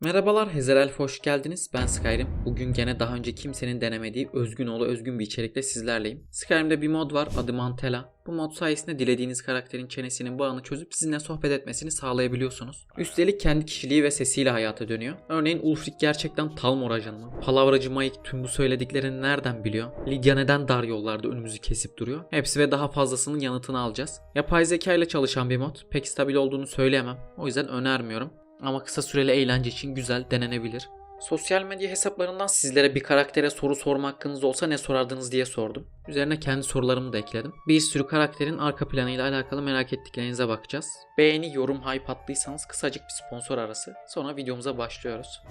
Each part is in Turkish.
Merhabalar Hezerelf hoş geldiniz. Ben Skyrim. Bugün gene daha önce kimsenin denemediği özgün oğlu özgün bir içerikle sizlerleyim. Skyrim'de bir mod var adı Mantela. Bu mod sayesinde dilediğiniz karakterin çenesinin bağını çözüp sizinle sohbet etmesini sağlayabiliyorsunuz. Üstelik kendi kişiliği ve sesiyle hayata dönüyor. Örneğin Ulfric gerçekten Talmor ajanı mı? Palavracı Maik tüm bu söylediklerini nereden biliyor? Lydia neden dar yollarda önümüzü kesip duruyor? Hepsi ve daha fazlasının yanıtını alacağız. Yapay zeka ile çalışan bir mod. Pek stabil olduğunu söyleyemem. O yüzden önermiyorum. Ama kısa süreli eğlence için güzel denenebilir. Sosyal medya hesaplarından sizlere bir karaktere soru sorma hakkınız olsa ne sorardınız diye sordum. Üzerine kendi sorularımı da ekledim. Bir sürü karakterin arka planıyla alakalı merak ettiklerinize bakacağız. Beğeni, yorum, hype attıysanız kısacık bir sponsor arası. Sonra videomuza başlıyoruz.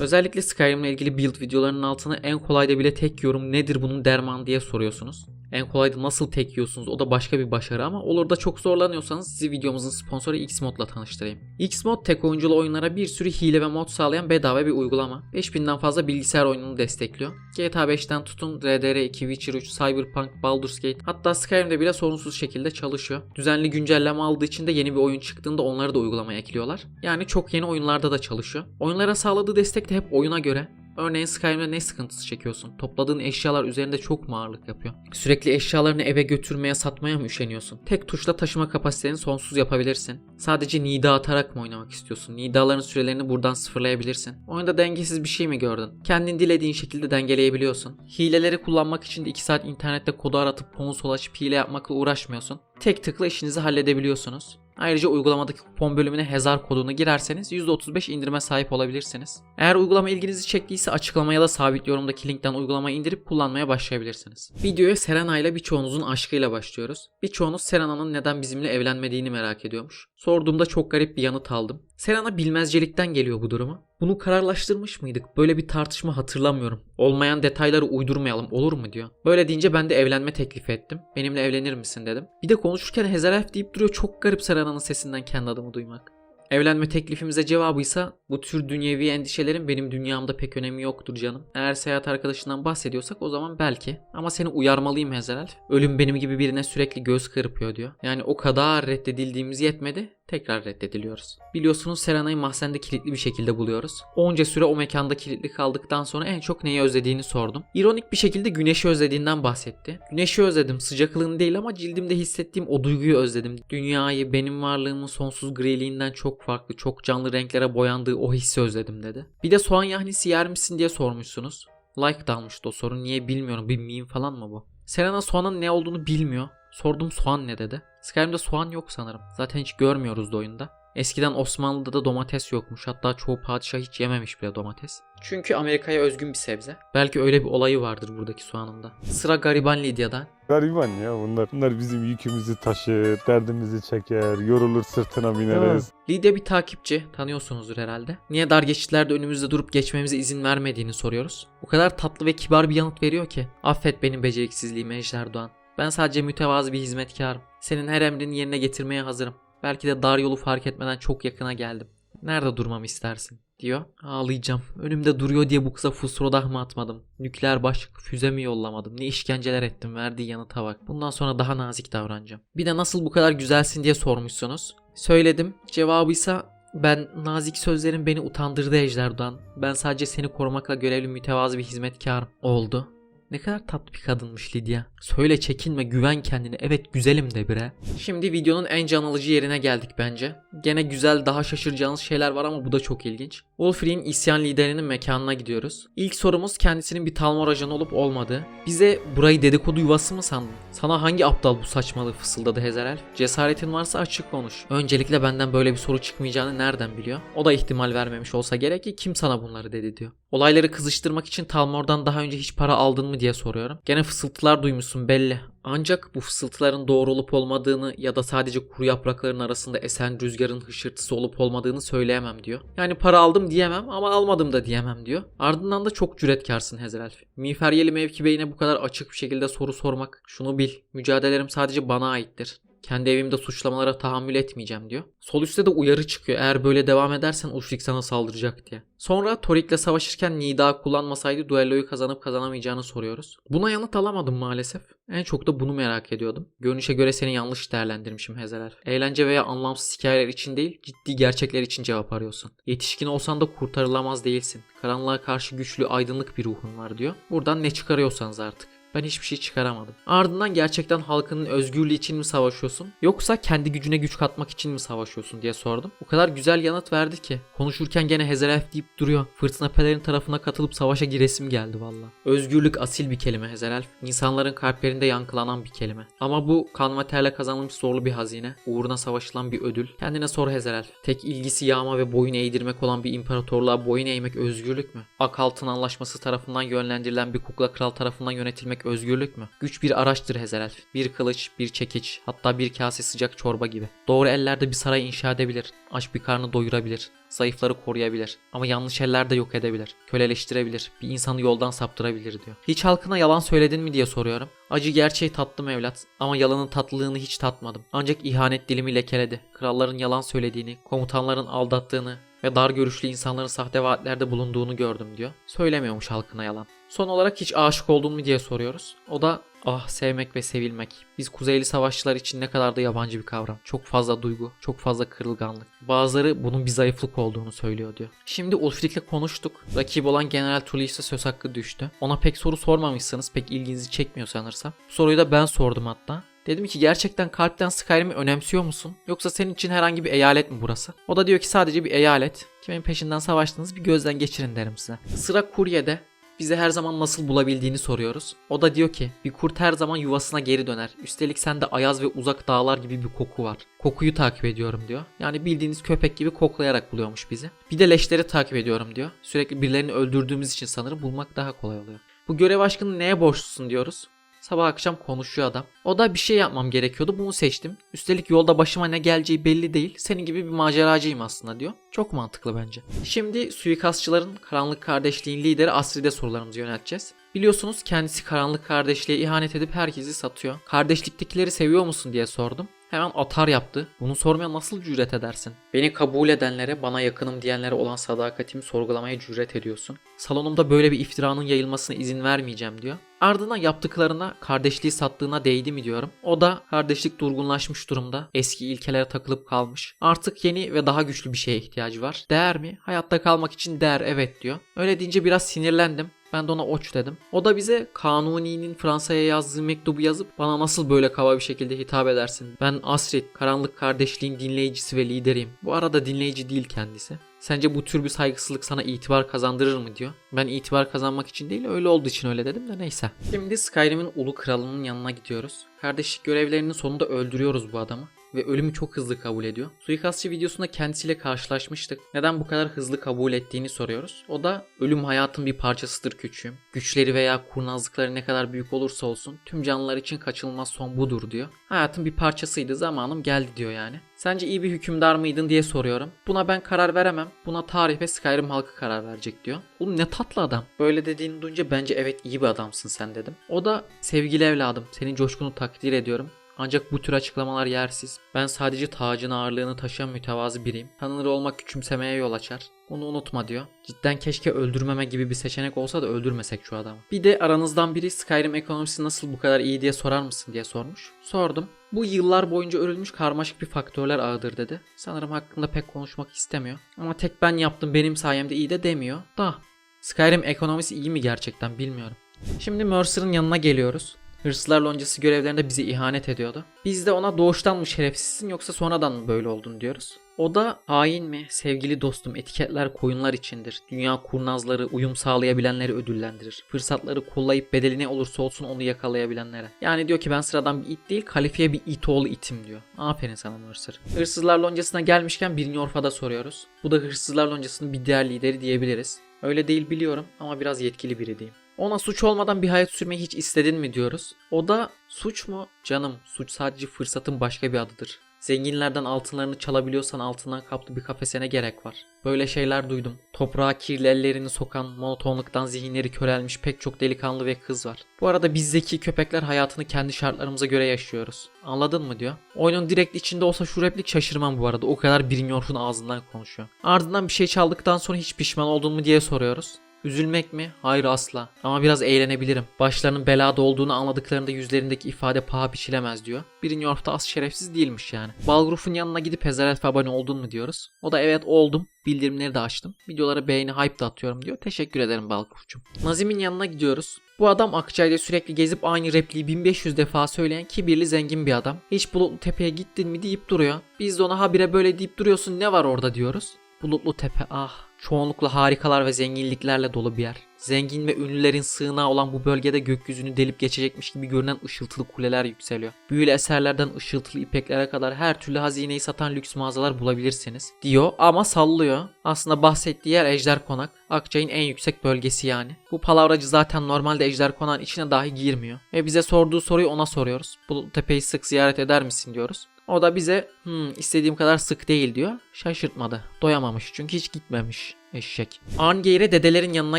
Özellikle Skyrim'le ilgili build videolarının altına en kolayda bile tek yorum nedir bunun dermanı diye soruyorsunuz. En kolayda nasıl tek yiyorsunuz o da başka bir başarı ama olur da çok zorlanıyorsanız sizi videomuzun sponsoru Xmod'la tanıştırayım. Xmod tek oyunculu oyunlara bir sürü hile ve mod sağlayan bedava bir uygulama. 5000'den fazla bilgisayar oyununu destekliyor. GTA 5'ten tutun RDR2, Witcher 3, Cyberpunk, Baldur's Gate hatta Skyrim'de bile sorunsuz şekilde çalışıyor. Düzenli güncelleme aldığı için de yeni bir oyun çıktığında onları da uygulamaya ekliyorlar. Yani çok yeni oyunlarda da çalışıyor. Oyunlara sağladığı destek de hep oyuna göre. Örneğin Skyrim'de ne sıkıntısı çekiyorsun? Topladığın eşyalar üzerinde çok mu ağırlık yapıyor? Sürekli eşyalarını eve götürmeye satmaya mı üşeniyorsun? Tek tuşla taşıma kapasiteni sonsuz yapabilirsin. Sadece nida atarak mı oynamak istiyorsun? Nidaların sürelerini buradan sıfırlayabilirsin. Oyunda dengesiz bir şey mi gördün? Kendin dilediğin şekilde dengeleyebiliyorsun. Hileleri kullanmak için de 2 saat internette kodu aratıp konsol açıp hile yapmakla uğraşmıyorsun. Tek tıkla işinizi halledebiliyorsunuz. Ayrıca uygulamadaki kupon bölümüne Hezar kodunu girerseniz %35 indirime sahip olabilirsiniz. Eğer uygulama ilginizi çektiyse açıklamaya da sabit yorumdaki linkten uygulamayı indirip kullanmaya başlayabilirsiniz. Videoya Serena ile birçoğunuzun aşkıyla başlıyoruz. Birçoğunuz Serena'nın neden bizimle evlenmediğini merak ediyormuş. Sorduğumda çok garip bir yanıt aldım. Serena bilmezcelikten geliyor bu durumu. Bunu kararlaştırmış mıydık? Böyle bir tartışma hatırlamıyorum. Olmayan detayları uydurmayalım olur mu diyor. Böyle deyince ben de evlenme teklifi ettim. Benimle evlenir misin dedim. Bir de konuşurken Hezarelf deyip duruyor. Çok garip Serena'nın sesinden kendi adımı duymak. Evlenme teklifimize cevabıysa bu tür dünyevi endişelerin benim dünyamda pek önemi yoktur canım. Eğer seyahat arkadaşından bahsediyorsak o zaman belki. Ama seni uyarmalıyım Hezarelf. Ölüm benim gibi birine sürekli göz kırpıyor diyor. Yani o kadar reddedildiğimiz yetmedi tekrar reddediliyoruz. Biliyorsunuz Serena'yı mahzende kilitli bir şekilde buluyoruz. Onca süre o mekanda kilitli kaldıktan sonra en çok neyi özlediğini sordum. İronik bir şekilde güneşi özlediğinden bahsetti. Güneşi özledim, sıcaklığını değil ama cildimde hissettiğim o duyguyu özledim. Dünyayı, benim varlığımın sonsuz griliğinden çok farklı, çok canlı renklere boyandığı o hissi özledim dedi. Bir de soğan yahnisi yer misin diye sormuşsunuz. Like da almıştı o soru. Niye bilmiyorum. Bir meme falan mı bu? Serena soğanın ne olduğunu bilmiyor. Sordum soğan ne dedi. Skyrim'de soğan yok sanırım. Zaten hiç görmüyoruz da oyunda. Eskiden Osmanlı'da da domates yokmuş. Hatta çoğu padişah hiç yememiş bile domates. Çünkü Amerika'ya özgün bir sebze. Belki öyle bir olayı vardır buradaki soğanında. Sıra gariban Lidya'da. Gariban ya bunlar. Bunlar bizim yükümüzü taşır, derdimizi çeker, yorulur sırtına bineriz. Lidya bir takipçi. Tanıyorsunuzdur herhalde. Niye dar geçitlerde önümüzde durup geçmemize izin vermediğini soruyoruz. O kadar tatlı ve kibar bir yanıt veriyor ki. Affet benim beceriksizliğimi Ejder Doğan. Ben sadece mütevazı bir hizmetkarım. Senin her emrini yerine getirmeye hazırım. Belki de dar yolu fark etmeden çok yakına geldim. Nerede durmamı istersin? diyor. Ağlayacağım. Önümde duruyor diye bu kıza fusrodah mı atmadım? Nükleer başlıklı füze mi yollamadım? Ne işkenceler ettim verdiği yanıta bak. Bundan sonra daha nazik davranacağım. Bir de nasıl bu kadar güzelsin diye sormuşsunuz. Söyledim. Cevabıysa ben nazik sözlerin beni utandırdı Ejder'dan. Ben sadece seni korumakla görevli mütevazı bir hizmetkarım. Oldu. Ne kadar tatlı bir kadınmış Lydia. Söyle çekinme güven kendine. Evet güzelim de bire. Şimdi videonun en can alıcı yerine geldik bence. Gene güzel daha şaşıracağınız şeyler var ama bu da çok ilginç. Wolfrey'in isyan liderinin mekanına gidiyoruz. İlk sorumuz kendisinin bir Talmor ajanı olup olmadığı. Bize burayı dedikodu yuvası mı sandın? Sana hangi aptal bu saçmalığı fısıldadı Hezarel? Cesaretin varsa açık konuş. Öncelikle benden böyle bir soru çıkmayacağını nereden biliyor? O da ihtimal vermemiş olsa gerek ki kim sana bunları dedi diyor. Olayları kızıştırmak için Talmor'dan daha önce hiç para aldın mı diye soruyorum. Gene fısıltılar duymuşsun belli. Ancak bu fısıltıların doğru olup olmadığını ya da sadece kuru yaprakların arasında esen rüzgarın hışırtısı olup olmadığını söyleyemem diyor. Yani para aldım diyemem ama almadım da diyemem diyor. Ardından da çok cüretkarsın Hezrelf. Miğferiyeli mevkibeyine bu kadar açık bir şekilde soru sormak. Şunu bil. Mücadelelerim sadece bana aittir. Kendi evimde suçlamalara tahammül etmeyeceğim diyor. Sol üstte de uyarı çıkıyor. Eğer böyle devam edersen Ulfric sana saldıracak diye. Sonra Torik'le savaşırken Nida kullanmasaydı duelloyu kazanıp kazanamayacağını soruyoruz. Buna yanıt alamadım maalesef. En çok da bunu merak ediyordum. Görünüşe göre seni yanlış değerlendirmişim Hezeler. Eğlence veya anlamsız hikayeler için değil, ciddi gerçekler için cevap arıyorsun. Yetişkin olsan da kurtarılamaz değilsin. Karanlığa karşı güçlü, aydınlık bir ruhun var diyor. Buradan ne çıkarıyorsanız artık. Ben hiçbir şey çıkaramadım. Ardından gerçekten halkının özgürlüğü için mi savaşıyorsun? Yoksa kendi gücüne güç katmak için mi savaşıyorsun diye sordum. O kadar güzel yanıt verdi ki. Konuşurken gene Hezelelf deyip duruyor. Fırtına pelerin tarafına katılıp savaşa giresim geldi valla. Özgürlük asil bir kelime Hezelelf. İnsanların kalplerinde yankılanan bir kelime. Ama bu kan ve terle kazanılmış zorlu bir hazine. Uğruna savaşılan bir ödül. Kendine sor Hezelelf. Tek ilgisi yağma ve boyun eğdirmek olan bir imparatorluğa boyun eğmek özgürlük mü? Ak altın anlaşması tarafından yönlendirilen bir kukla kral tarafından yönetilmek özgürlük mü? Güç bir araçtır Hezelelf. Bir kılıç, bir çekiç, hatta bir kase sıcak çorba gibi. Doğru ellerde bir saray inşa edebilir. Aç bir karnı doyurabilir. Zayıfları koruyabilir. Ama yanlış ellerde yok edebilir. Köleleştirebilir. Bir insanı yoldan saptırabilir diyor. Hiç halkına yalan söyledin mi diye soruyorum. Acı gerçeği tattım evlat ama yalanın tatlılığını hiç tatmadım. Ancak ihanet dilimi lekeledi. Kralların yalan söylediğini, komutanların aldattığını ve dar görüşlü insanların sahte vaatlerde bulunduğunu gördüm diyor. Söylemiyormuş halkına yalan. Son olarak hiç aşık oldun mu diye soruyoruz. O da ah sevmek ve sevilmek. Biz Kuzeyli Savaşçılar için ne kadar da yabancı bir kavram. Çok fazla duygu, çok fazla kırılganlık. Bazıları bunun bir zayıflık olduğunu söylüyor diyor. Şimdi Ulfric'le konuştuk. Rakip olan General Tullius'a söz hakkı düştü. Ona pek soru sormamışsınız, pek ilginizi çekmiyor sanırsam. Bu soruyu da ben sordum hatta. Dedim ki gerçekten kalpten Skyrim'i önemsiyor musun? Yoksa senin için herhangi bir eyalet mi burası? O da diyor ki sadece bir eyalet. Kimin peşinden savaştığınız bir gözden geçirin derim size. Sıra kuryede. Bize her zaman nasıl bulabildiğini soruyoruz. O da diyor ki bir kurt her zaman yuvasına geri döner. Üstelik sende ayaz ve uzak dağlar gibi bir koku var. Kokuyu takip ediyorum diyor. Yani bildiğiniz köpek gibi koklayarak buluyormuş bizi. Bir de leşleri takip ediyorum diyor. Sürekli birilerini öldürdüğümüz için sanırım bulmak daha kolay oluyor. Bu görev aşkını neye borçlusun diyoruz. Sabah akşam konuşuyor adam. O da bir şey yapmam gerekiyordu bunu seçtim. Üstelik yolda başıma ne geleceği belli değil. Senin gibi bir maceracıyım aslında diyor. Çok mantıklı bence. Şimdi suikastçıların karanlık kardeşliğin lideri Asri'de sorularımızı yönelteceğiz. Biliyorsunuz kendisi karanlık kardeşliğe ihanet edip herkesi satıyor. Kardeşliktekileri seviyor musun diye sordum. Hemen atar yaptı. Bunu sormaya nasıl cüret edersin? Beni kabul edenlere, bana yakınım diyenlere olan sadakatimi sorgulamaya cüret ediyorsun. Salonumda böyle bir iftiranın yayılmasına izin vermeyeceğim diyor. Ardından yaptıklarına kardeşliği sattığına değdi mi diyorum. O da kardeşlik durgunlaşmış durumda. Eski ilkelere takılıp kalmış. Artık yeni ve daha güçlü bir şeye ihtiyacı var. Değer mi? Hayatta kalmak için değer evet diyor. Öyle deyince biraz sinirlendim. Ben de ona oç dedim. O da bize Kanuni'nin Fransa'ya yazdığı mektubu yazıp bana nasıl böyle kaba bir şekilde hitap edersin? Ben Asrit, karanlık kardeşliğin dinleyicisi ve lideriyim. Bu arada dinleyici değil kendisi. Sence bu tür bir saygısızlık sana itibar kazandırır mı diyor. Ben itibar kazanmak için değil öyle olduğu için öyle dedim de neyse. Şimdi Skyrim'in ulu kralının yanına gidiyoruz. Kardeşlik görevlerinin sonunda öldürüyoruz bu adamı ve ölümü çok hızlı kabul ediyor. Suikastçı videosunda kendisiyle karşılaşmıştık. Neden bu kadar hızlı kabul ettiğini soruyoruz. O da ölüm hayatın bir parçasıdır küçüğüm. Güçleri veya kurnazlıkları ne kadar büyük olursa olsun tüm canlılar için kaçınılmaz son budur diyor. Hayatın bir parçasıydı zamanım geldi diyor yani. Sence iyi bir hükümdar mıydın diye soruyorum. Buna ben karar veremem. Buna tarih ve Skyrim halkı karar verecek diyor. Oğlum ne tatlı adam. Böyle dediğini duyunca bence evet iyi bir adamsın sen dedim. O da sevgili evladım senin coşkunu takdir ediyorum. Ancak bu tür açıklamalar yersiz. Ben sadece tacın ağırlığını taşıyan mütevazı biriyim. Tanınır olmak küçümsemeye yol açar. Bunu unutma diyor. Cidden keşke öldürmeme gibi bir seçenek olsa da öldürmesek şu adamı. Bir de aranızdan biri Skyrim ekonomisi nasıl bu kadar iyi diye sorar mısın diye sormuş. Sordum. Bu yıllar boyunca örülmüş karmaşık bir faktörler ağıdır dedi. Sanırım hakkında pek konuşmak istemiyor. Ama tek ben yaptım benim sayemde iyi de demiyor. Da Skyrim ekonomisi iyi mi gerçekten bilmiyorum. Şimdi Mercer'ın yanına geliyoruz. Hırsızlar loncası görevlerinde bize ihanet ediyordu. Biz de ona doğuştan mı şerefsizsin yoksa sonradan mı böyle oldun diyoruz. O da hain mi? Sevgili dostum etiketler koyunlar içindir. Dünya kurnazları, uyum sağlayabilenleri ödüllendirir. Fırsatları kollayıp bedeli ne olursa olsun onu yakalayabilenlere. Yani diyor ki ben sıradan bir it değil kalifiye bir it oğlu itim diyor. Aferin sana Mercer. Hırsızlar loncasına gelmişken bir Orfa'da soruyoruz. Bu da hırsızlar loncasının bir diğer lideri diyebiliriz. Öyle değil biliyorum ama biraz yetkili biri diyeyim. Ona suç olmadan bir hayat sürmeyi hiç istedin mi diyoruz. O da suç mu? Canım suç sadece fırsatın başka bir adıdır. Zenginlerden altınlarını çalabiliyorsan altından kaplı bir kafesine gerek var. Böyle şeyler duydum. Toprağa kirli ellerini sokan, monotonluktan zihinleri körelmiş pek çok delikanlı ve kız var. Bu arada biz zeki köpekler hayatını kendi şartlarımıza göre yaşıyoruz. Anladın mı diyor. Oyunun direkt içinde olsa şu replik şaşırmam bu arada. O kadar Brynjolf'un ağzından konuşuyor. Ardından bir şey çaldıktan sonra hiç pişman oldun mu diye soruyoruz. Üzülmek mi? Hayır asla. Ama biraz eğlenebilirim. Başlarının belada olduğunu anladıklarında yüzlerindeki ifade paha biçilemez diyor. Brynjolf da az şerefsiz değilmiş yani. Balgruf'un yanına gidip Hezarelf abone oldun mu diyoruz. O da evet oldum. Bildirimleri de açtım. Videolara beğeni hype da atıyorum diyor. Teşekkür ederim Balgruf'cum. Nazim'in yanına gidiyoruz. Bu adam Akçay'da sürekli gezip aynı repliği 1500 defa söyleyen kibirli zengin bir adam. Hiç Bulutlu Tepe'ye gittin mi deyip duruyor. Biz de ona habire böyle deyip duruyorsun ne var orada diyoruz. Bulutlu Tepe ah çoğunlukla harikalar ve zenginliklerle dolu bir yer. Zengin ve ünlülerin sığınağı olan bu bölgede gökyüzünü delip geçecekmiş gibi görünen ışıltılı kuleler yükseliyor. Büyülü eserlerden ışıltılı ipeklere kadar her türlü hazineyi satan lüks mağazalar bulabilirsiniz. Diyor ama sallıyor. Aslında bahsettiği yer Ejder Konak. Akçay'ın en yüksek bölgesi yani. Bu palavracı zaten normalde Ejder Konak'ın içine dahi girmiyor. Ve bize sorduğu soruyu ona soruyoruz. Bu tepeyi sık ziyaret eder misin diyoruz. O da bize hmm, istediğim kadar sık değil diyor. Şaşırtmadı. Doyamamış çünkü hiç gitmemiş eşek. Arngeir'e dedelerin yanına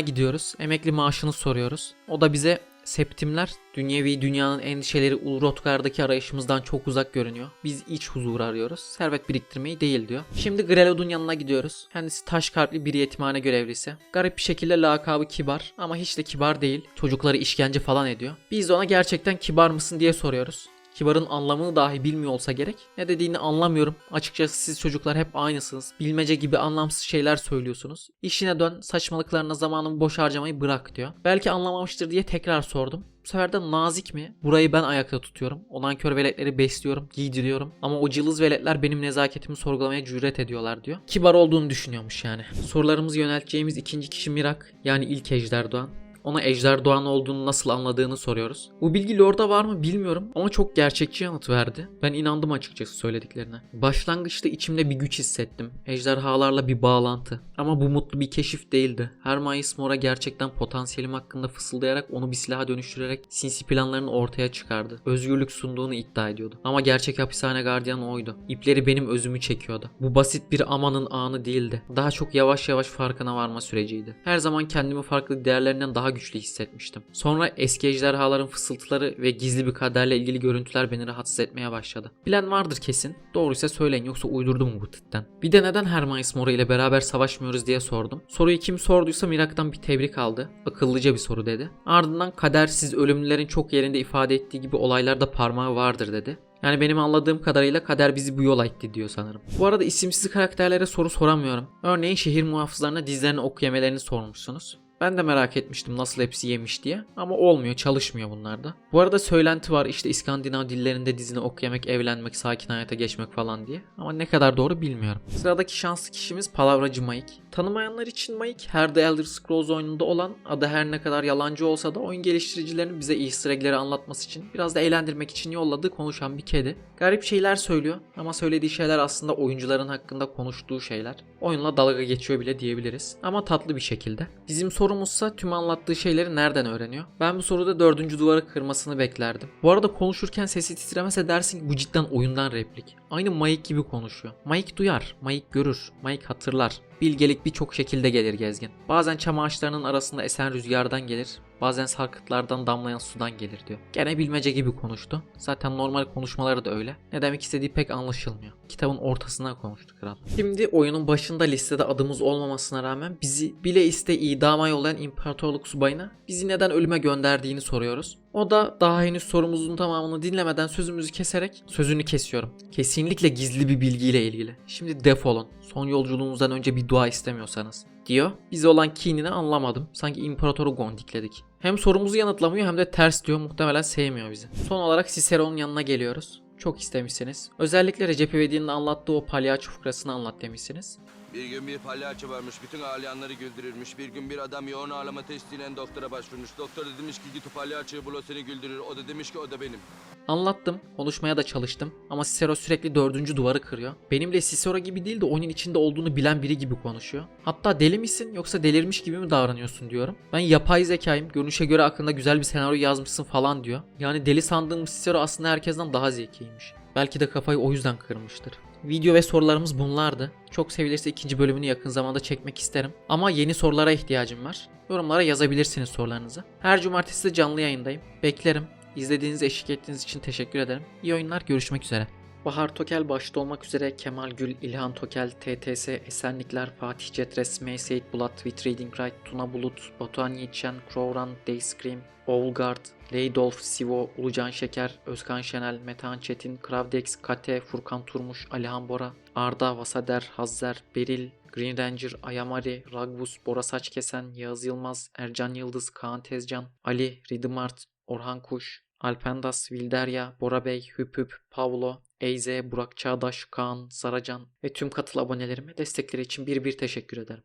gidiyoruz. Emekli maaşını soruyoruz. O da bize septimler dünyevi dünyanın endişeleri Ulrotgar'daki arayışımızdan çok uzak görünüyor. Biz iç huzur arıyoruz. Servet biriktirmeyi değil diyor. Şimdi Grelod'un yanına gidiyoruz. Kendisi taş kalpli bir yetimhane görevlisi. Garip bir şekilde lakabı kibar ama hiç de kibar değil. Çocukları işkence falan ediyor. Biz de ona gerçekten kibar mısın diye soruyoruz. Kibarın anlamını dahi bilmiyor olsa gerek. Ne dediğini anlamıyorum. Açıkçası siz çocuklar hep aynısınız. Bilmece gibi anlamsız şeyler söylüyorsunuz. İşine dön, saçmalıklarına zamanımı boş harcamayı bırak diyor. Belki anlamamıştır diye tekrar sordum. Bu sefer de nazik mi? Burayı ben ayakta tutuyorum. O nankör veletleri besliyorum, giydiriyorum. Ama o cılız veletler benim nezaketimi sorgulamaya cüret ediyorlar diyor. Kibar olduğunu düşünüyormuş yani. Sorularımızı yönelteceğimiz ikinci kişi Mirak. Yani ilk Ejder Doğan ona Ejder Doğan olduğunu nasıl anladığını soruyoruz. Bu bilgi Lord'a var mı bilmiyorum ama çok gerçekçi yanıt verdi. Ben inandım açıkçası söylediklerine. Başlangıçta içimde bir güç hissettim. Ejderhalarla bir bağlantı. Ama bu mutlu bir keşif değildi. Hermione Mora gerçekten potansiyelim hakkında fısıldayarak onu bir silaha dönüştürerek sinsi planlarını ortaya çıkardı. Özgürlük sunduğunu iddia ediyordu. Ama gerçek hapishane gardiyanı oydu. İpleri benim özümü çekiyordu. Bu basit bir amanın anı değildi. Daha çok yavaş yavaş farkına varma süreciydi. Her zaman kendimi farklı değerlerinden daha güçlü hissetmiştim. Sonra eski ejderhaların fısıltıları ve gizli bir kaderle ilgili görüntüler beni rahatsız etmeye başladı. Bilen vardır kesin. Doğruysa söyleyin yoksa uydurdum bu titten. Bir de neden Hermione Mora ile beraber savaşmıyoruz diye sordum. Soruyu kim sorduysa Mirak'tan bir tebrik aldı. Akıllıca bir soru dedi. Ardından kadersiz ölümlülerin çok yerinde ifade ettiği gibi olaylarda parmağı vardır dedi. Yani benim anladığım kadarıyla kader bizi bu yola itti diyor sanırım. Bu arada isimsiz karakterlere soru soramıyorum. Örneğin şehir muhafızlarına dizlerini oku yemelerini sormuşsunuz. Ben de merak etmiştim nasıl hepsi yemiş diye ama olmuyor çalışmıyor bunlarda. Bu arada söylenti var işte İskandinav dillerinde dizini ok yemek, evlenmek, sakin hayata geçmek falan diye. Ama ne kadar doğru bilmiyorum. Sıradaki şanslı kişimiz palavracı Mike. Tanımayanlar için Mike her The Elder Scrolls oyununda olan adı her ne kadar yalancı olsa da oyun geliştiricilerinin bize easter egg'leri anlatması için biraz da eğlendirmek için yolladığı konuşan bir kedi. Garip şeyler söylüyor ama söylediği şeyler aslında oyuncuların hakkında konuştuğu şeyler. Oyunla dalga geçiyor bile diyebiliriz. Ama tatlı bir şekilde. Bizim sorumuzsa tüm anlattığı şeyleri nereden öğreniyor? Ben bu soruda dördüncü duvarı kırmasını beklerdim. Bu arada konuşurken sesi titremese dersin bu cidden oyundan replik. Aynı Mike gibi konuşuyor. Mike duyar, Mike görür, Mike hatırlar. Bilgelik birçok şekilde gelir gezgin. Bazen çam ağaçlarının arasında esen rüzgardan gelir, bazen sarkıtlardan damlayan sudan gelir diyor. Gene bilmece gibi konuştu. Zaten normal konuşmaları da öyle. Ne demek istediği pek anlaşılmıyor. Kitabın ortasından konuştu kral. Şimdi oyunun başında listede adımız olmamasına rağmen bizi bile iste idama yollayan imparatorluk subayına bizi neden ölüme gönderdiğini soruyoruz. O da daha henüz sorumuzun tamamını dinlemeden sözümüzü keserek sözünü kesiyorum. Kesinlikle gizli bir bilgiyle ilgili. Şimdi defolun. Son yolculuğunuzdan önce bir dua istemiyorsanız diyor. Bize olan kinini anlamadım. Sanki imparatoru gondikledik. Hem sorumuzu yanıtlamıyor hem de ters diyor. Muhtemelen sevmiyor bizi. Son olarak Cicero'nun yanına geliyoruz. Çok istemişsiniz. Özellikle Recep İvedik'in anlattığı o palyaço fıkrasını anlat demişsiniz. Bir gün bir palyaço varmış, bütün ağlayanları güldürürmüş. Bir gün bir adam yoğun ağlama testiyle doktora başvurmuş. Doktor da demiş ki git o palyaçoyu bul o seni güldürür. O da demiş ki o da benim. Anlattım, konuşmaya da çalıştım ama Cicero sürekli dördüncü duvarı kırıyor. Benimle Cicero gibi değil de oyunun içinde olduğunu bilen biri gibi konuşuyor. Hatta deli misin yoksa delirmiş gibi mi davranıyorsun diyorum. Ben yapay zekayım, görünüşe göre aklında güzel bir senaryo yazmışsın falan diyor. Yani deli sandığım Cicero aslında herkesten daha zekiymiş. Belki de kafayı o yüzden kırmıştır. Video ve sorularımız bunlardı. Çok sevilirse ikinci bölümünü yakın zamanda çekmek isterim. Ama yeni sorulara ihtiyacım var. Yorumlara yazabilirsiniz sorularınızı. Her cumartesi de canlı yayındayım. Beklerim. İzlediğiniz, eşlik ettiğiniz için teşekkür ederim. İyi oyunlar, görüşmek üzere. Bahar Tokel başta olmak üzere Kemal Gül, İlhan Tokel, TTS, Esenlikler, Fatih Cetres, Meyseyit Bulat, With Reading Right, Tuna Bulut, Batuhan Yiğitşen, Crowrun, Dayscream, Oğulgard, Leydolf, Sivo, Ulucan Şeker, Özkan Şenel, Metehan Çetin, Kravdex, Kate, Furkan Turmuş, Alihan Bora, Arda, Vasader, Hazzer, Beril, Green Ranger, Ayamari, Ragbus, Bora Saçkesen, Yağız Yılmaz, Ercan Yıldız, Kaan Tezcan, Ali, Ridimart, Orhan Kuş, Alpendas, Vilderya, Bora Bey, Hüp Hüp, Pavlo, Eyze, Burak Çağdaş, Kaan, Saracan ve tüm katıl abonelerime destekleri için bir bir teşekkür ederim.